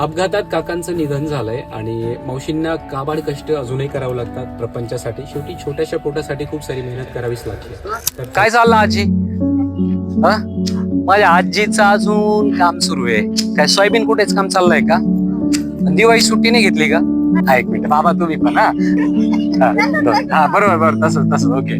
अपघातात काकांचं निधन झालंय आणि मावशींना काबाड कष्ट अजूनही करावं लागतात प्रपंचासाठी. शेवटी छोट्याशा पोटासाठी खूप सारी मेहनत करावीच लागते. तर काय चाललं आजी? हा? माझ्या आजीचं अजून काम सुरू आहे. काय सोयाबीन कुठेच काम चाललंय का? दिवाळी सुट्टी नाही घेतली का? हा एक मिनिट. बाबा तुम्ही पण हा? हा, दोन. हा बरोबर बरोबर तसं तसं ओके.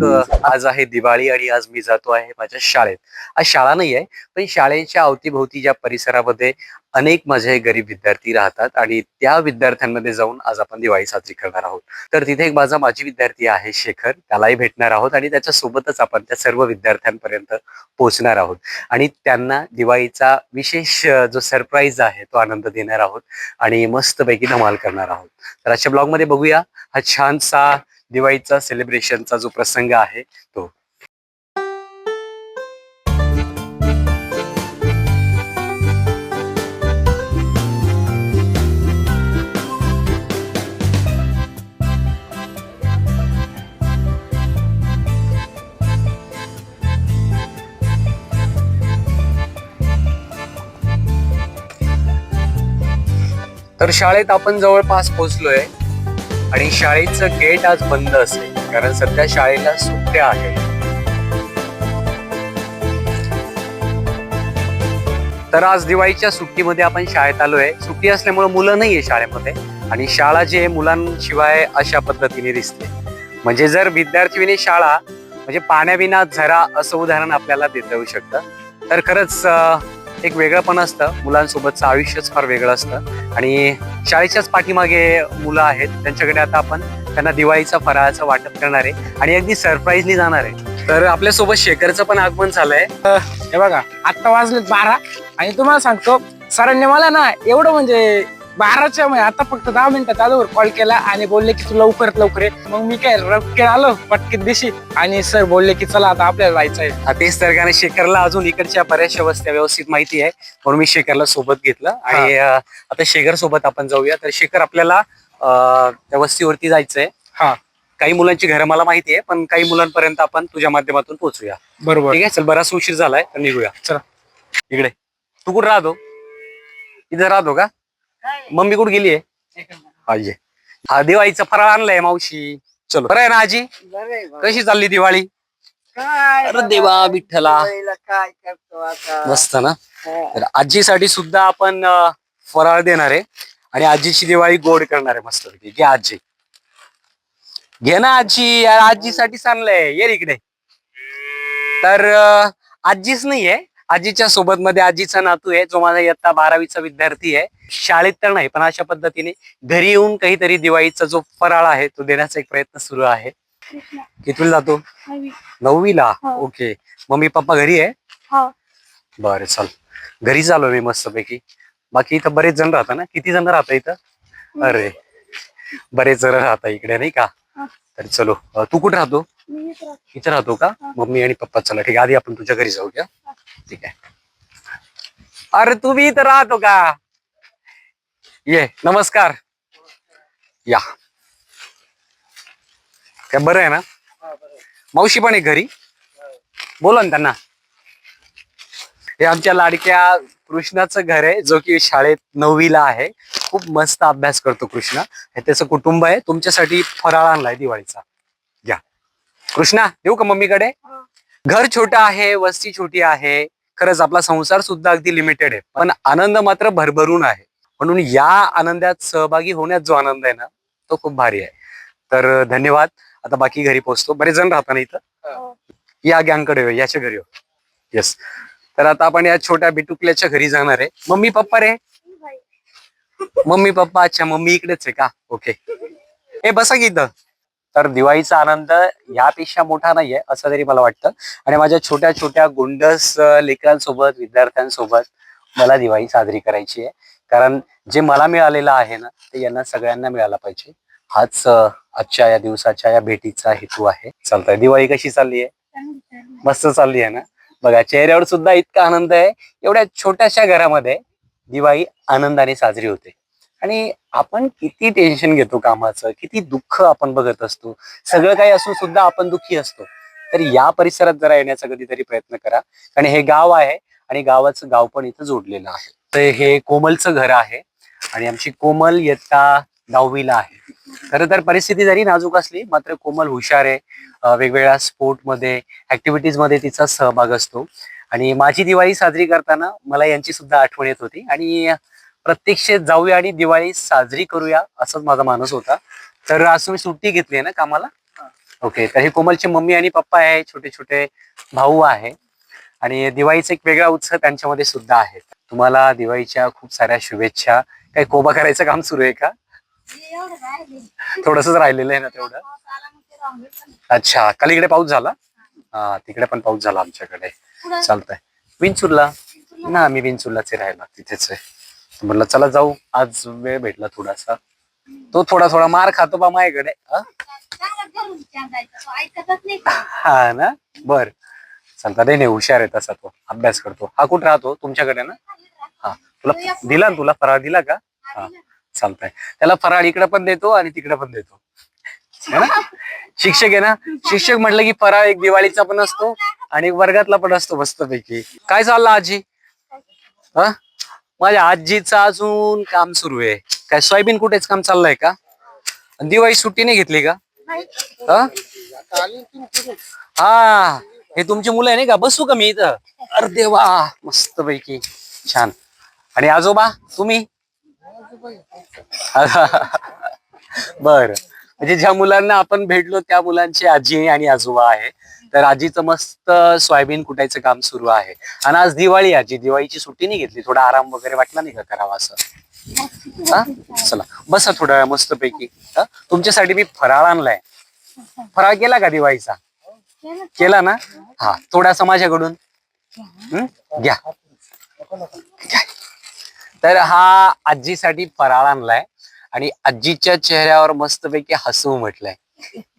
आज आहे दिवाळी आणि आज मी जातो आहे माझ्या शाळेत. आज शाळा नाही आहे पण शाळेच्या अवतीभोवती ज्या परिसरामध्ये अनेक माझे गरीब विद्यार्थी राहतात आणि त्या विद्यार्थ्यांमध्ये जाऊन आज आपण दिवाळी साजरी करणार आहोत. तर तिथे एक माझा माजी विद्यार्थी आहे शेखर. त्यालाही भेटणार आहोत आणि त्याच्यासोबतच आपण त्या सर्व विद्यार्थ्यांपर्यंत पोहोचणार आहोत. आणि त्यांना दिवाळीचा विशेष जो सरप्राईज आहे तो आनंद देणार आहोत आणि मस्तपैकी धमाल करणार आहोत. तर आजच्या ब्लॉगमध्ये बघूया हा छानसा दिवाळीचा सेलिब्रेशनचा जो प्रसंग आहे तो. तर शाळेत आपण जवळपास पोहोचलोय आणि शाळेचं गेट आज बंद असेल कारण सध्या शाळेला सुट्ट्या आहेत. तर आज दिवाळीच्या सुट्टीमध्ये आपण शाळेत आलोय. सुट्टी असल्यामुळे मुलं नाहीये शाळेमध्ये आणि शाळा जी आहे मुलांशिवाय अशा पद्धतीने दिसते. म्हणजे जर विद्यार्थी शाळा म्हणजे पाण्याविना झरा असं उदाहरण आपल्याला देता येऊ शकतं. तर खरंच एक वेगळं पण असतं. मुलांसोबतचं आयुष्यच फार वेगळं असतं. आणि शाळेच्याच पाठीमागे मुलं आहेत. त्यांच्याकडे आता आपण त्यांना दिवाळीचा फराळाचं वाटप करणार आहे. आणि अगदी सरप्राईजली जाणार आहे. तर आपल्यासोबत शेखरचं पण आगमन झालंय. हे बघा आत्ता वाजलेत बारा. आणि तुम्हाला सांगतो सरांनी मला ना एवढं म्हणजे बाराच्या म्हणजे आता फक्त दहा मिनिटात आलोवर कॉल केला आणि बोलले की तू लवकरात लवकर ये. मग मी काय रपके आलो पटकीत दिशी. आणि सर बोलले की चला आता आपल्याला जायचं आहे हा, तेच तर कारण शेखरला अजून इकडच्या बऱ्याचशा वस्त्या व्यवस्थित माहिती आहे. म्हणून मी शेखरला सोबत घेतलं. आणि अं, आता शेखर सोबत आपण जाऊया. तर शेखर आपल्याला अं, त्या वस्तीवरती जायचंय. हा. काही मुलांची घरं मला माहिती आहे पण काही मुलांपर्यंत आपण तुझ्या माध्यमातून पोहोचूया. बरोबर. ठीक आहे? चल बराच उशीर झालाय तर निघूया. चला. इकडे. तू कुठं राहतो? इथं राहतो का? मम्मी कुठं गेली आहे आजी. हा दिवाळीचा फराळ आणलाय मावशी. चलो. बरं आहे ना आजी? कशी चालली दिवाळी? अरे देवा विठ्ठला. काय करतो आता? मस्त ना? तर आजीसाठी सुद्धा आपण फराळ देणार आहे. आणि आजीची दिवाळी गोड करणार आहे मस्त घे आजी. घे ना आजी. यार आजीसाठी आणलंय. ये इकडे. तर आजीच नाहीये. आजीच्या सोबत मध्ये आजीचा नातू आहे जो माझा इयत्ता बारावीचा विद्यार्थी आहे. शाळेत तर नाही पण अशा पद्धतीने घरी येऊन काहीतरी दिवाळीचा जो फराळ आहे तो देण्याचा एक प्रयत्न सुरू आहे. कितवीला जातो? नववीला? हो. ओके. मम्मी पप्पा घरी आहे? हो. बरं चल. घरी चालू मी मस्तपैकी. बाकी इथं बरेच जण राहतात ना? किती जण राहतात इथं? अरे. बरेच जण राहतात इकडे नाही का. तर चलो. तू कुठे राहतो? इथं राहते. राहतो का. मम्मी आणि पप्पा चला ठीक आहे. आधी आपण तुझ्या घरी जाऊया. ठीक आहे. अरे तुम्ही इथं राहतो का? ये नमस्कार. या. काय बरं आहे ना? मावशी पण आहे घरी. बोला ना त्यांना. हे आमच्या लाडक्या कृष्णाचं घर आहे जो की शाळेत नववीला आहे. खूप मस्त अभ्यास करतो कृष्णा. हे त्याचं कुटुंब आहे. तुमच्यासाठी फराळ आणलाय दिवाळीचा. घ्या कृष्णा देऊ का मम्मीकडे? हो. घर छोटं आहे वस्ती छोटी आहे खरंच आपला संसार सुद्धा अगदी लिमिटेड आहे. पण आनंद मात्र भरभरून आहे. म्हणून या आनंदात सहभागी होण्यात जो आनंद आहे ना तो खूप भारी आहे. तर धन्यवाद. आता बाकी घरी पोहोचतो. बरेच जण राहतात ना इथं. हो. या गँगकडे येऊ, याच्या घरी येस तर आता आपण या छोट्या बिटुकल्याच्या घरी जाणार आहे. मम्मी पप्पा रे? मम्मी पप्पा अच्छा मम्मी इकडेच आहे का? ओके ए बसा की इथं. तर दिवाळीचा आनंद यापेक्षा मोठा नाहीये असं तरी मला वाटतं. आणि माझ्या छोट्या छोट्या गुंडस लेकरांसोबत विद्यार्थ्यांसोबत मला दिवाळी साजरी करायची आहे. कारण जे मला मिळालेलं आहे ना ते यांना सगळ्यांना मिळालं पाहिजे. हाच आजच्या या दिवसाच्या या भेटीचा हेतू आहे. चालतंय. दिवाळी कशी चालली आहे? मस्त चालली आहे ना? बघा चेहऱ्यावर सुद्धा इतका आनंद आहे. एवढ्या छोट्याशा घरामध्ये दिवाळी आनंदाने साजरी होते. आणि आपण किती टेन्शन घेतो कामाचं किती दुःख आपण बघत असतो सगळं काही असून सुद्धा आपण दुःखी असतो. तर या परिसरात जरा येण्याचा कधीतरी प्रयत्न करा. कारण हे गाव आहे आणि गावाचं गाव पण इथं जोडलेलं आहे. तर हे कोमलचं घर आहे आणि आमची कोमल इयत्ता दहावीला आहे. खरं तर परिस्थिती जरी नाजूक असली मात्र कोमल हुशार आहे. वेगवेगळ्या स्पोर्टमध्ये मध्ये तिचा सहभाग असतो. आणि माझी दिवाळी साजरी करताना मला यांची सुद्धा आठवण येत होती. आणि प्रत्यक्षात जाऊया आणि दिवाळी साजरी करूया असंच माझा मानस होता. तर आज तुम्ही सुट्टी घेतली आहे ना कामाला? ओके तर हे कोमलचे मम्मी आणि पप्पा आहे छोटे छोटे भाऊ आहे. आणि दिवाळीचा एक वेगळा उत्सव त्यांच्यामध्ये सुद्धा आहे. तुम्हाला दिवाळीच्या खूप साऱ्या शुभेच्छा. काही कोबा करायचं काम सुरू आहे का? थोडंसंच राहिलेलं आहे ना तेवढं? अच्छा काल इकडे पाऊस झाला? हा. तिकडे पण पाऊस झाला आमच्याकडे. चालतंय. विंचूरला? ना मी विंचूरलाच राहायला तिथेच आहे. म्हटलं चला जाऊ आज वेळ भेटला थोडासा. तो थोडा थोडा मार खातो बा माझ्याकडे हा? हा ना? बर. चालता नाही नाही हुशार आहे तसा तो. अभ्यास करतो. हा कुठं राहतो? तुमच्याकडे ना? हा. तुला दिला ना तुला फराळ दिला का? हा. चालतंय. त्याला फराळ इकडे पण देतो आणि तिकडे पण देतो. शिक्षक आहे ना? शिक्षक म्हटलं की फराळ एक दिवाळीचा पण असतो आणि वर्गातला पण असतो मस्तपैकी. काय चाललं आजी? हा? माझ्या आजीचं अजून काम सुरू आहे. काय सोयाबीन कुठेच काम चाललंय का? दिवाळी सुट्टी नाही घेतली का? हा? हा हे तुमची मुलं आहे नाही का? बसू का मी इथं? अरे देवा मस्त पैकी छान. आणि आजोबा तुम्ही? बर. म्हणजे ज्या मुलांना आपण भेटलो त्या मुलांची आजी आणि आजोबा आहे. तर आजीचं मस्त सोयाबीन कुटायचं काम सुरू आहे. आणि आज दिवाळी आजी दिवाळीची सुट्टी नाही घेतली. थोडा आराम वगैरे वाटला नाही का करावा असं? हा? चला बसा थोडा वेळ मस्त पैकी तुमच्यासाठी मी फराळ आणलाय. फराळ केला का दिवाळीचा? केला ना? हा थोडासा माझ्याकडून. घ्या. घ्या. तर हा आजीसाठी फराळ आणलाय. आणि आजीच्या चेहऱ्यावर मस्तपैकी हसू म्हटलंय.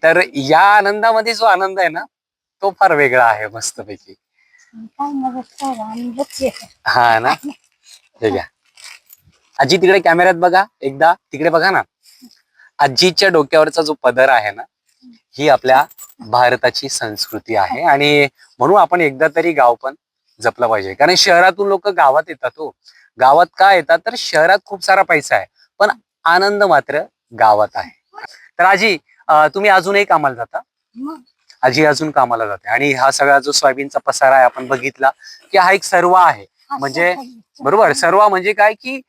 तर या आनंदामध्ये जो आनंद आहे ना तो फार वेगळा आहे मस्तपैकी. हा ना? हे घ्या. आजी तिकडे कॅमेऱ्यात बघा. एकदा तिकडे बघा ना. आजीच्या डोक्यावरचा जो पदर आहे ना ही आपल्या भारताची संस्कृती आहे. आणि म्हणून आपण एकदा तरी गाव पण जपलं पाहिजे. कारण शहरातून लोक गावात येतात हो. गावात का येतात? तर शहरात खूप सारा पैसा आहे. पण आनंद मात्र गावात आहे. तर आजी तुम्ही अजूनही कामाला जाता? आजी अजून कामाला जाते. आणि हा सगळा जो सोयाबीनचा पसारा आहे आपण बघितला की हा एक सर्व आहे. म्हणजे बरोबर सर्व म्हणजे काय की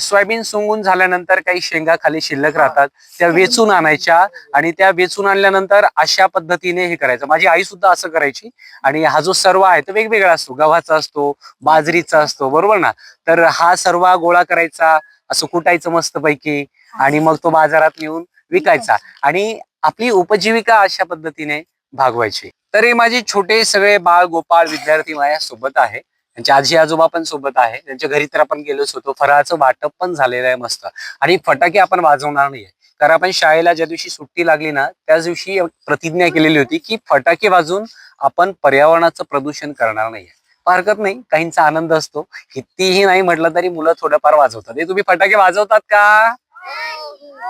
सोयाबीन सोंगून झाल्यानंतर काही शेंगा खाली शिल्लक राहतात त्या वेचून आणायच्या आणि त्या वेचून आणल्यानंतर अशा पद्धतीने हे करायचं. माझी आई सुद्धा असं करायची. आणि हा जो सर्व आहे तो वेगवेगळा असतो. गव्हाचा असतो बाजरीचा असतो बरोबर ना? तर हा सर्व गोळा करायचा असं कुटायचं मस्तपैकी आणि मग तो बाजारात नेऊन विकायचा. आणि आपली उपजीविका अशा पद्धतीने भागवायची. तर हे माझे छोटे सगळे बाळ गोपाळ विद्यार्थी माझ्या सोबत आहे. त्यांचे आजी आजोबा पण सोबत आहे. त्यांच्या घरी तर आपण गेलोच होतो. फराळाचं वाटप पण झालेलं आहे मस्त. आणि फटाके आपण वाजवणार नाहीये. कारण आपण शाळेला ज्या दिवशी सुट्टी लागली ना त्याच दिवशी प्रतिज्ञा केलेली होती की फटाके वाजून आपण पर्यावरणाचं प्रदूषण करणार नाहीये. हरकत नाही. काहींचा आनंद असतो. कितीही नाही म्हटलं तरी मुलं थोडंफार वाजवतात. हे तुम्ही फटाके वाजवतात का?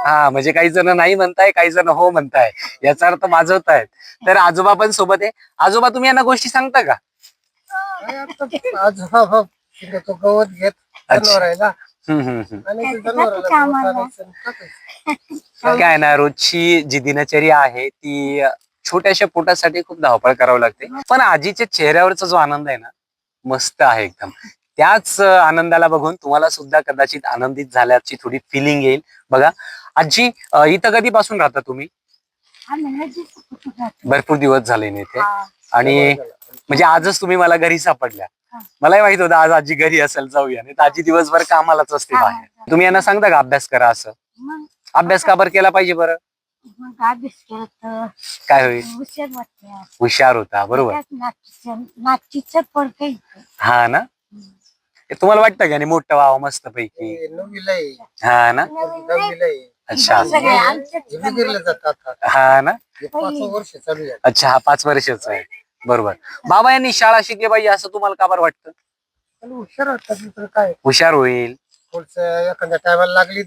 हा म्हणजे काही जण नाही म्हणताय काही जण हो म्हणताय. याचा अर्थ वाजवतायत तर आजोबा पण सोबत आहे. आजोबा तुम्ही यांना गोष्टी सांगता का? आज तिकडे तो गवत घेत जनावर आहे ना हम्म, हम्म, हम्म. आणि ते जनावराला गवत आणायचं आणि टाकायचं. काय ना रोजची जी दिनचर्या आहे ती छोट्याशा पोटासाठी खूप धावपळ करावी लागते. पण आजीच्या चेहऱ्यावरचा जो आनंद आहे ना मस्त आहे एकदम. त्याच आनंदाला बघून तुम्हाला सुद्धा कदाचित आनंदित झाल्याची थोडी फिलिंग येईल. बघा आजी इथं कधीपासून राहता तुम्ही? भरपूर दिवस झाले ना इथे. आणि म्हणजे आजच तुम्ही मला घरी सापडल्या. मलाही माहीत होतं आज आजी घरी असेल जाऊया. नाही तर आजी दिवसभर कामालाच असते बाहेर. तुम्ही यांना सांगता का अभ्यास करा असं? अभ्यास का बरं केला पाहिजे बरं? काय होईल? हुशार होता बरोबर. हा ना? तुम्हाला वाटतं का नाही मोठं व्हावं मस्त पैकी ते नववीला आहे, हा ना? दहावीला आहे. अच्छा. हे आता. हा ना? हे पाच वर्ष चालू आहे. अच्छा हा पाच वर्षाचा आहे. बरोबर. बाबा यांनी शाळा शिकली पाहिजे असं तुम्हाला का बरं वाटतं? हुशार वाटतात दुसरं काय? हुशार होईल. थोडस एखाद्या टायमाला लागली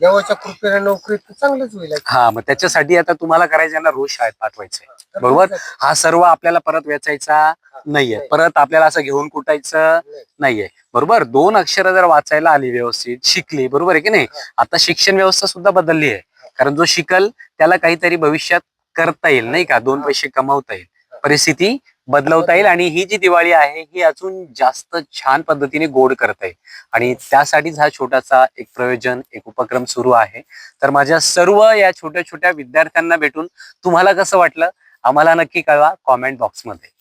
देवाच्या कृपेने नोकरी तर चांगलंच होईल. हा मग त्याच्यासाठी आता तुम्हाला करायचं ना रोज शाळेत पाठवायचंय बरोबर? हा सर्व आपल्याला परत वेचायचा नाहीये. नाही. परत आपल्याला असं घेऊन कुटायचं नाही. नाहीये. बरोबर? दोन अक्षरं जर वाचायला आली व्यवस्थित शिकली बरोबर आहे की नाही? आता शिक्षण व्यवस्था सुद्धा बदलली आहे. कारण जो शिकल त्याला काहीतरी भविष्यात करता येईल नाही का? दोन पैसे कमावता येईल. परिस्थिती बदलवता येईल आणि ही जी दिवाळी आहे ही अजून जास्त छान पद्धतीने गोड करता येईल. आणि त्यासाठीच हा छोटासा एक प्रयोजन एक उपक्रम सुरू आहे. तर माझ्या सर्व या छोट्या छोट्या विद्यार्थ्यांना भेटून तुम्हाला कसं वाटलं? आम्हाला नक्की कळवा कॉमेंट बॉक्समध्ये.